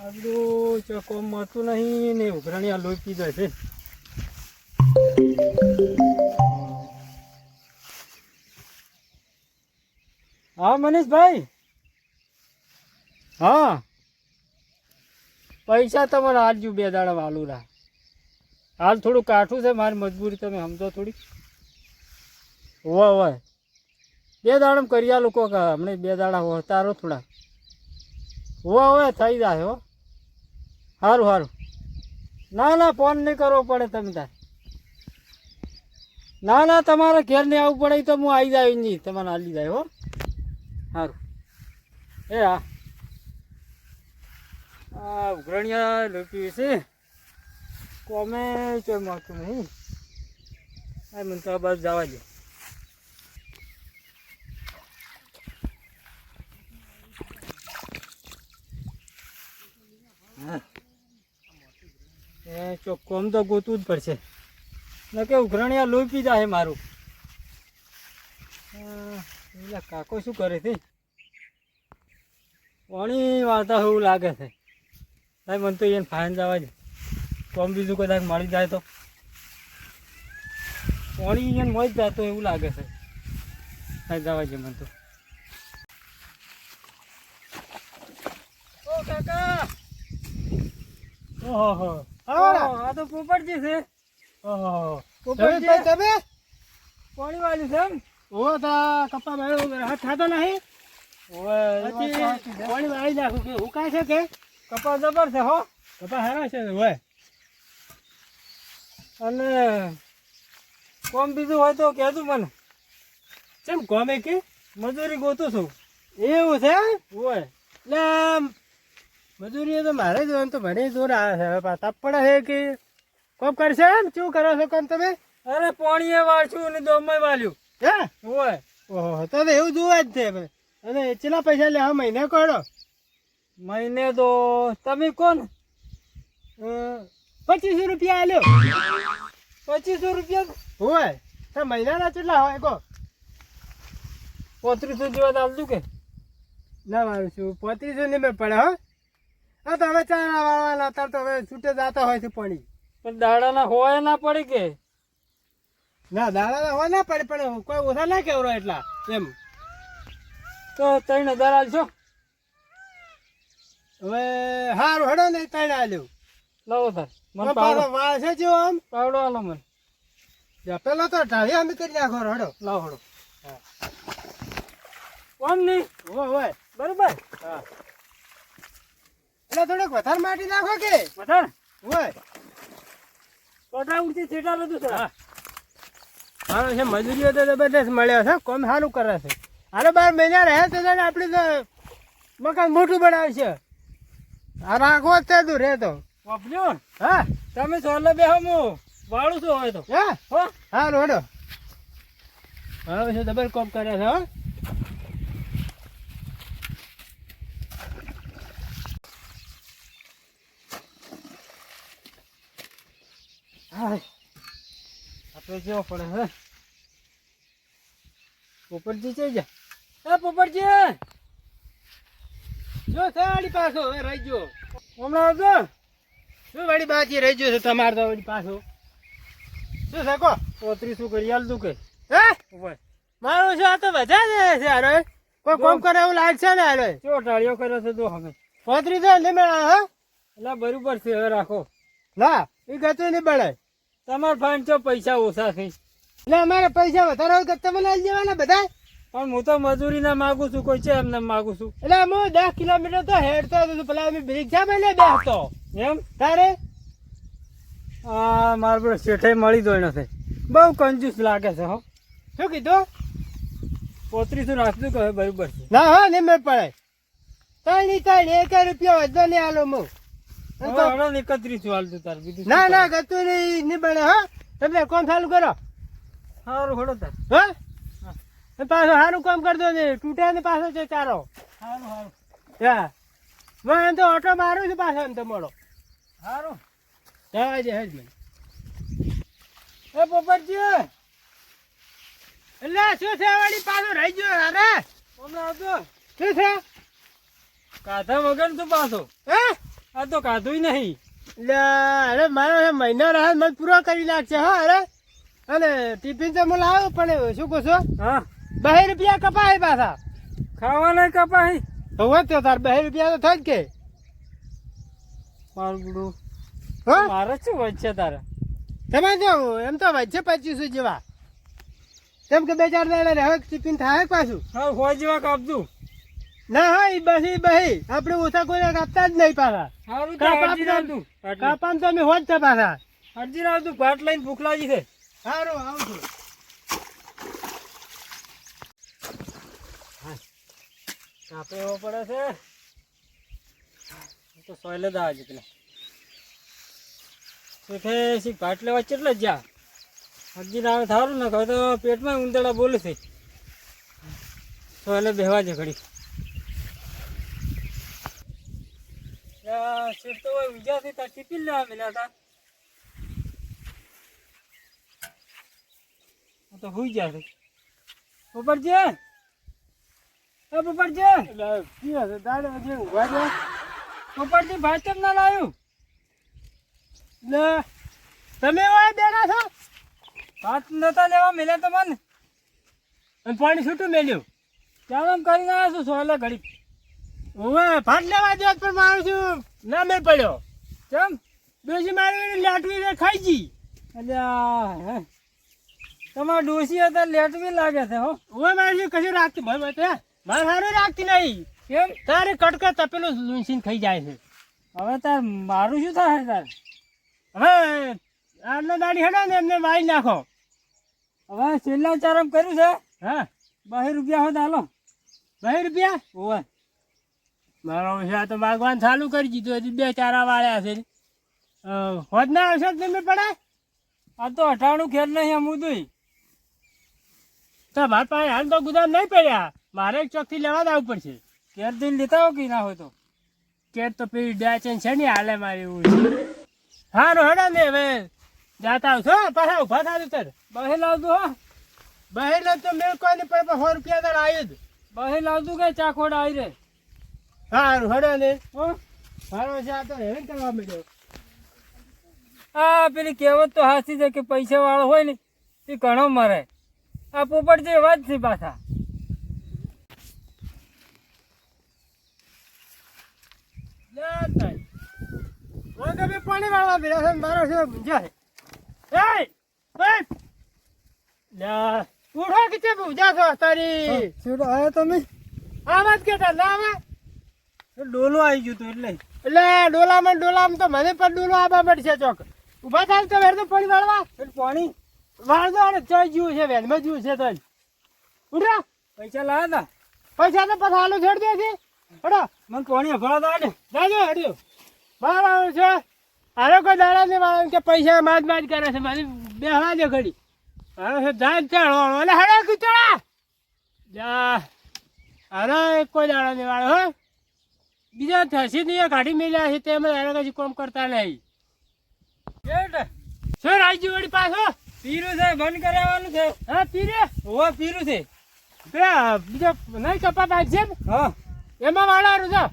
આપણું ચોકોમ મળતું નહીં ને ઉઘરાણી આ લોહી પી જાય છે. હા, મનીષભાઈ? હા. પૈસા તમારે હાલજો બે દાડા વાલું રા. હાલ થોડું કાઠું છે, મારી મજબૂરી તમે સમજો થોડી. હોય હોય બે દાડા કરી આ લોકો હમણાં બે દાડા હોતારો થોડા હોય હોય થઈ જાય, હો. સારું સારું ના ના, ફોન નહીં કરવો પડે તમે તાર. ના ના, તમારે ઘેર નહીં આવવું પડે તો હું આવી જાય નહીં. તમારે હાલી જાય, હો. સારું એ, હા. આ ઉઘરણિયા લોપી છે કોમે ચોય મળતું નહીં આ મને તો બસ જવા દે. હા. એ આમ તો ગોતવું જ પડશે. ન કે ઉઘરણિયા લોહી પી જાય મારું. એટલે કાકો શું કરે છે? પાણી વાળતા એવું લાગે છે? સાહેબ, મને તો એને ફાઇન જવા દે. કોમ બીજું કદાચ મળી જાય તો. પાણી એને મળી તો એવું લાગે છે? ભાઈ જવા જ મને તો. કાકા! ઓહો આ તો પોપટજી છે. ઓહો. પોપટજી. તમે? પાણી વાળ્યું છે એમ? ઓ તા કપ્પા હાથ ખાતો નહીં? છે. પાણી વાળી નાખું કે હુકાય છે કે? કપા જબર છે હો. કપ્પા હારા છે ને અને કોમ બીજું હોય તો કહેતું મને. ચમ કોમે કે? મજૂરી ગોતું છું. એવું છે હોય એટલે આમ મજૂરી તો મારે જ તો મને જોર આવે છે. હવે પાછા પડે છે કે કોમ કરશે? એમ? શું કરો છો કોમ તમે? અરે પાણીએ વાળશું અને દોમય વાળ્યું હે? હોય. ઓહો તો એવું જોવા જ છે અને કેટલા પૈસા લે? મહિને કરો મહિને તો તમે કોણ? પચીસો રૂપિયા આલ્યો. પચીસો રૂપિયા હોય. તો મહિનાના કેટલા હોય કહો પોત્રીસો જેવા ચાલતું કે. ના મારું છું પોત્રીસો ને મેં પડે હો. હા તો હવે ના વાળવાના અત્યારે તો હવે છૂટે જતા હોય છે પાણી. પણ દાડાના હોય ના પડે કે? ના દાડા હોય ના પડે પણ કોઈ ઓછા ના કેવરો એટલા એમ. તો ત્રણ હજાર આલશો? હવે હારું હેડો ને ત્રણ આલ્યો. લાવો સર મને પાવડો. પાછો વાળ છે જેવો આમ. પાવડો આલો મને. જા, પેલો તો ઢાળી અમે કરી નાખો હડો લાવો હડો. કોમ નહીં. હોય હોય બરોબર. હા. એટલે થોડોક વધારે માટી નાખો કે? વધારે? હોય. કોટા ઉડતી છેટા બધું સર હા. છે મજૂરીઓ તો જબરદસ્ત મળ્યો છે કોમ સારું કરે છે. હારો બાર મહિના રહે તો આપણે તો મકાન મોટું બનાવશે આ રાખવો જ તે તું રહે તો. વાપજો હા. તમે સોલો બે હું વાળું છું હોય તો. હા? હા. રોડો હા છે ડબલ કોમ કરે છે હો? હાય. આપણે જેવો પડે હે? પોપટજી છે જા એ પોપટજી? જો સાડી પાછો. હવે રહી ગયો. હમણાં આવજો. શું વાળી બાકી રહી ગયો છે? તમારે તો વળી પાછો. શું શકો કો? પોત્રીસો કરી આલ તું કે. હે? ઉપર મારું છે આ તો બધા છે હારો કોઈ કોમ કરે એવું લાગશે ને હારો ચોટાળીઓ કર્યો છે તો હવે. પોતરી નહીં મેળા હા? એટલે બરોબર છે હવે રાખો. ના એ ગતું નહીં મળે તમારે ફાઈન ચો પૈસા ઓછા થઈ એટલે અમારે પૈસા વધારે હોય તમે લઈ જવાના બધા પણ હું તો મજૂરી ના માગું છું કોઈ છે એમને માગું છું. એટલે હું દસ કિલોમીટર તો હેડતો હતો પેલા અમે રિક્ષા માં લે બેસતો. એમ? તારે? આ મારા પેલો શેઠે મળી દો નથી. બહુ કંજૂસ લાગે છે હો. શું કીધું? પોત્રીસો રાખતું કહે બરોબર ના હા નહીં મેં પડે. ત્રણ ત્રણ એક રૂપિયા વધો નહીં આલો હળો એકત્રીસો હાલતું તાર બીજું ના ના? ગતું નહીં નહીં બને હા. તમે કોમ ચાલુ કરો. સારું હળો તાર. હા? પાછો સારું કામ કરજો ને તૂટે ને પાછો છે ચારો. સારું સારું હા. હું તો ઓટો મારું છું પાછો એમ તો મળો સારું જવા દે હજ મને. એ પોપટજી! એટલે શું છે વાળી પાછો રહી ગયો અરે હમણાં આવજો. શું છે? કાધા વગર તું પાછો. હે? આ તો કાધું નહીં. લે અરે મારો મહિનો રહે મને પૂરો કરી નાખશે હા અરે. અને ટિફિન તો મને લાવ્યો પણ શું કહો છો? હા. બે રૂપિયા કપાય પાછા. ખાવાના કપાય. હવે તો તાર બે રૂપિયા તો થાય જ કે. મારું ગુડું હા? મારે શું હોય છે તારે? તમે જો એમ તો વચ્ચે પચીસો જેવા. કેમ કે બે ચાર દાડા રહે ટિફિન થાય પાછું. હા હોય જેવા કાપતું ના હા એ બસી. બહી આપણે ઓછા કોઈને કાપતા જ નહીં પાછા. સારું તો કાપામ તો. અમે હોત છે પાછા. હરજી રાવતું ભાટ લઈને ભૂખ લાગી છે. સારું આવું છું. કાપે એવો પડે છે. તો સોયલે જ આવે છે પેલા શીખે શીખ ભાટ લેવા કેટલા જ જા અરજી આવે થારું ને કહે તો પેટમાં ઉંદરડા બોલે છે. સોયલે બેહવા છે ઘડી શેઠ તો ટિફિન લેવા મળ્યા હતા. હું તો હુઈ ગયા પોપટજી! એ પોપટજી! એટલે હશે? દાડે હજી પોપટજી કેમ ના લાવ્યું લે તમે વાય બેઠા છો? ભાત નતા લેવા મળ્યા તો મને. અને પાણી છૂટું મેલ્યું. ચાલો કરીને આવ્યો છું સોયલે ઘડી હવે ભાત લેવા દે પણ મારું છું ના મેં પડ્યો. કેમ ડોસી મારી લાટવી ખાઈ જી એટલે હે. તમારા ડોસી હતા લેટવી લાગે છે હો. ઓવે મારી કશું રાખતી? ભાઈ બતા મારે સારું રાખતી નહીં. કેમ? તારે કટકે તપેલું લૂંસીને ખાઈ જાય છે. હવે તાર મારું શું થાય તાર? હવે આટલો દાડી હેડો ને એમને વાઈ નાખો. હવે છેલ્લા ચારમ કર્યું છે? હા. બહે રૂપિયા હોત હાલો. બહે રૂપિયા? ઓવે મારો આ તો માગવાન ચાલુ કરી દીધું હજી બે ચારા વાળ્યા છે. હોજ ના આવશે તમે પડે આ તો અઠાણું ખેર નહીં આમ તો મારા પાસે હાલ તો ગુદામ નહીં પડ્યા. મારે ચોકથી લેવા જ આવવું પડશે. કેર દિન લેતા હો કે ના હોય તો? કેર તો પેલી ડેચન છે ને હાલે મારી એવું છે હારું ને હવે. જાતા આવશો હો, પાછા ઊભા થાય તર. બહે લાવતું હા. બહેનો તો મેં નહીં પણ સો રૂપિયા તાર આવ્યું જ. બહે લાવતું કે ચાખોડ આવી રે હારું હડે ને હો? મારો છે આ તો હેરાન કરવા મળ્યો આ પેલી કહેવત તો હાસી છે કે પૈસા વાળો હોય ને એ ઘણો મરે. આ પોપટ જે વાત છે પાછા. પાણી વાળવા ભેડા છે મારો છે. ઊંઝા છે. ઉઠો કે ઊંઝા છો તારી? શું તમે? આ વાત કેતા ના ડોલો આવી ગયું તો એટલે. એટલે ડોલામાં ડોલામાં તો મને પણ ડોલો આવવા મળશે ચોક. ઊભા થાય તો વેર તો પાણી વાળવા. એટલે પાણી? વાળદો અને ચોઈ જીવું છે વેનમાં જીવું છે તો ઉઠરા પૈસા લાવ્યા પૈસા તો પછી હાલો છોડી દે છે. હડો મને પાણી અફળા તો ને જાજો હડ્યો બહાર આવ્યો છે. હારો કોઈ દાડા ને વાળો કે પૈસા માજ માજ કરે છે. મારી બેહવા દે ઘડી. હારો છે જાય ચાલો એટલે હડો કીચડા જા. હારો કોઈ દાડા ને વાળો હો. બીજા થશે નહીં ગાડી મેલ્યા છે તે અમે કશું કોમ કરતા નહીં. સર આવી વળી પાછો? પીરું છે બંધ કરાવવાનું છે. હા પીરે? હોવા પીરું છે. પેલા બીજો નહીં કપા પાક છે ને હા. એમાં વાળારું છે.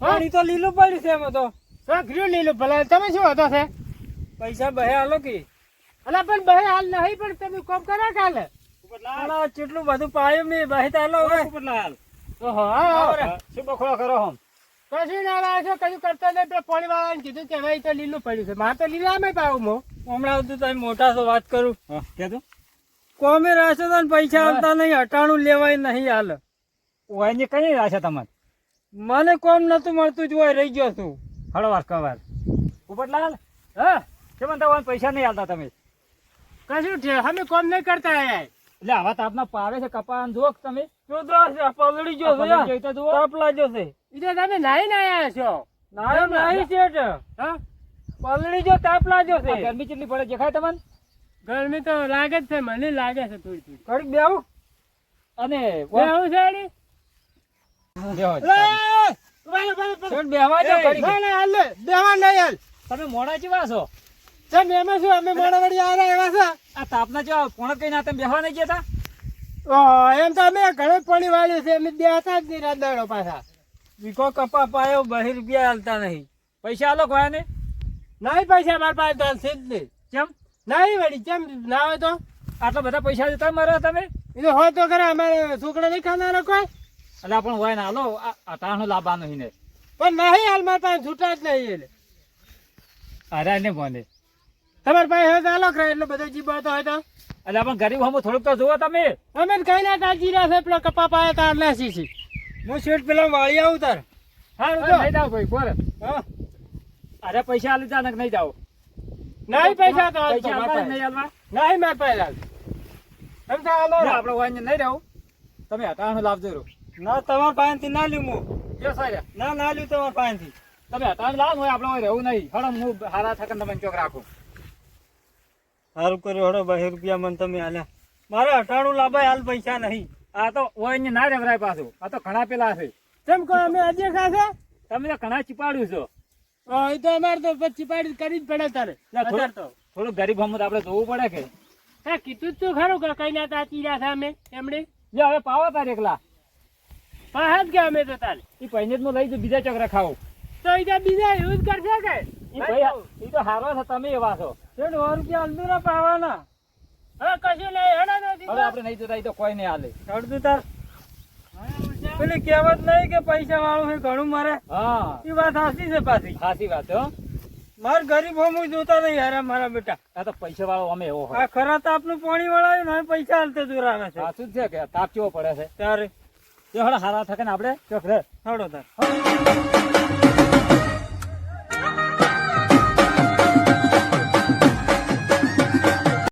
પાણી તો લીલું પડ્યું છે એમાં તો. હા ગ્રીન લીલું ભલે. તમે શું હતો છે? પૈસા બહે હાલો કે? અલા પણ બહે હાલ નહીં પણ તમે કોમ કરા કાલે. કેટલું બધું પાયું મેં બહે તો હાલો હા આવો રે. શું બખોડો કરો હમ કશું ના લાવે છો કશું કરતો નહીં પેલા વાળાને કીધું કે ભાઈ તો લીલું પડ્યું છે. મારે તો પાવું મો. હમણાં આવતું તમે મોટા છો વાત કરું. કોમે રાશો તો પૈસા આવતા નહીં અટાણું લેવાય નહીં હાલ. ઓયની કઈ રાશે તમારે? મને કોમ નતું મળતું જ હોય રહી ગયો છું. હળવાર કવાર ઉપરલાલ હા. કેમ પૈસા નહીં આવતા તમે? કશું છે અમે કોમ નહીં કરતા આયા એટલે આવા તાપના પાવે છે કપાન જો તમે. જોતો હશે, પલડી ગયો છે પલળી ગયો તાપ લાગ્યો છે. એ તમે નાઈ ના આયા છો? નાઈ નાઈ છે હા? પલડી ગયો તાપ લાગ્યો છે. ગરમી કેટલી પડે દેખાય તમને? ગરમી તો લાગે જ છે મને લાગે છે થોડી થોડી. કડક બેહું. અને? બેહો જ. રહો. શેઠ બેહવા દો એ, ના, ના, હાલ. બેહવા નહીં હાલ. તમે મોડા જેવા છો? ચમ એમાં શું અમે મોડા વળી આવ્યા એવા છે? આ તાપના જેવા પોણા કઈ ના તમે બેહવા નહીં ગયા ઓહો, એમ તો અમે ઘણું પાણી વાળ્યું છે અમે બે હતા જ નહીં રાત દાડો પાછા. વીઘો કપા પાયો બહી રૂપિયા હાલતા નહીં. પૈસા આલો કોઈ ને? નહીં પૈસા મારા પાસે તો જ નહીં. કેમ? નહીં વળી કેમ ના હોય તો? આટલા બધા પૈસા દેતા મારો તમે? એ તો હોય તો ખરા અમારે છોકરા નહીં ખાનારો કોઈ? એટલે આપણ હોય ને હાલો આ- આ તાણનો લાભ પણ નહીં હાલ મારા પાસે છૂટા જ નહીં એટલે અરે ને બોને તમારા પાસે તો હાલો ખરા એટલો બધો જીભ તો હોય તો. એટલે આપણે ગરીબ હમો થોડુંક તો જુઓ તમે. અમે કઈ ના તાર રહ્યા છે પેલો કપા પાયા તાર લેસી છે હું શેઠ પેલા વાળી આવું તાર. હારું અરે તો નહીં જાવ ભાઈ બોલ. હા. અરે પૈસા આલી જાનક નહીં જાવ નહીં પૈસા તો. નહીં આલવા? નહીં મારા પાસે હાલ એમ તો આલો આપણે હોય નહીં રહું. તમે હટાણો લાવજો રો ના તમાર પાસેથી ના લ્યું હું. જો સાહેબ. ના ના લ્યું તમારા પાસેથી તમે હતા લાવ હોય આપણે રહેવું નહીં. હળમ હું હારા થકન તમે ચોક રાખું. સારું કર્યું હડો બહી રૂપિયા મને તમે હાલ્યા મારે અઠાણું લાભાય હાલ પૈસા નહીં. આ તો હોય ને રેવરાય પાછું. આ તો ઘણા પેલા છે. કેમ કહો અમે આજે ખાશે તમે તો ઘણા ચીપાડ્યું છો. એ તો અમારે તો ચીપાડી કરી જ પડે તારે. થોડું- ગરીબ હમત આપણે જોવું પડે કે. હા કીધું જ તું ખરું કે કઈ ના તાચી રહ્યા છે અમે એમણે. જો હવે પાવા તારે એકલા. પાહા જ ગયા અમે તો તારે. એ પૈને જ લઈ જઉં બીજા ચક્ર ખાવું તો એ બીજા યુઝ કરશે કે? એ તો હારો છે તમે એવા છો. શેઠ સો રૂપિયા અલમીરા પાવાના. હવે કશું નહીં હેડો તો હવે આપણે નહીં જોતા તો કોઈ નહીં હાલે. અડધું તાર. પેલી કહેવત નહીં કે પૈસા વાળું ઘણું મારે. હા. એ વાત સાચી છે પાછી. સાચી વાત હો. માર ગરીબ હોમું જોતા નહીં યાર મારા બેટા. આ તો પૈસા વાળો અમે એવો આ ખરા તાપનું પાણી વળાયું ને પૈસા હાલતે દૂર આવે છે. સાચું છે કે તાપ કેવો પડે છે? ત્યારે જો હળો હારા થકે ને આપણે. ચોક રે હડો તાર.